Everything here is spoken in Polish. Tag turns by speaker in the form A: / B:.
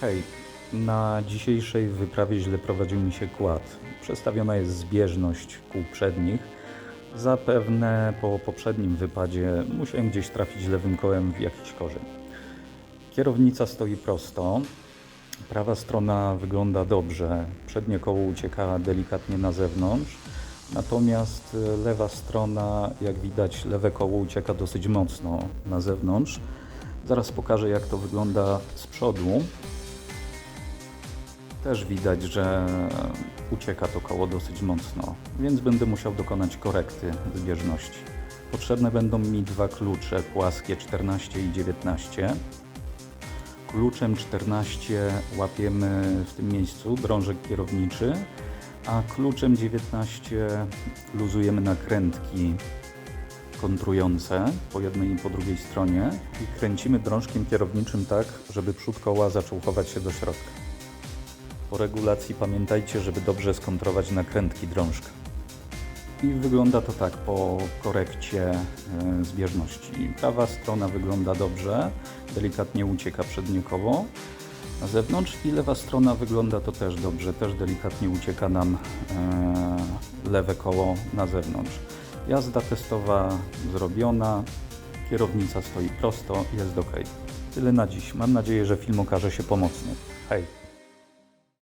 A: Hej, na dzisiejszej wyprawie źle prowadził mi się kład. Przestawiona jest zbieżność kół przednich. Zapewne po poprzednim wypadzie musiałem gdzieś trafić lewym kołem w jakiś korzeń. Kierownica stoi prosto. Prawa strona wygląda dobrze. Przednie koło ucieka delikatnie na zewnątrz. Natomiast e, lewa strona, jak widać, lewe koło ucieka dosyć mocno na zewnątrz. Zaraz pokażę, jak to wygląda z przodu. Też widać, że ucieka to koło dosyć mocno, więc będę musiał dokonać korekty zbieżności. Potrzebne będą mi dwa klucze płaskie 14 i 19. Kluczem 14 łapiemy w tym miejscu drążek kierowniczy, a kluczem 19 luzujemy nakrętki kontrujące po jednej i po drugiej stronie i kręcimy drążkiem kierowniczym tak, żeby przód koła zaczął chować się do środka. Po regulacji pamiętajcie, żeby dobrze skontrować nakrętki drążka. I wygląda to tak po korekcie e, zbieżności. Prawa strona wygląda dobrze, delikatnie ucieka przednie koło na zewnątrz i lewa strona wygląda to też dobrze, też delikatnie ucieka nam e, lewe koło na zewnątrz. Jazda testowa zrobiona, kierownica stoi prosto, jest ok. Tyle na dziś. Mam nadzieję, że film okaże się pomocny. Hej!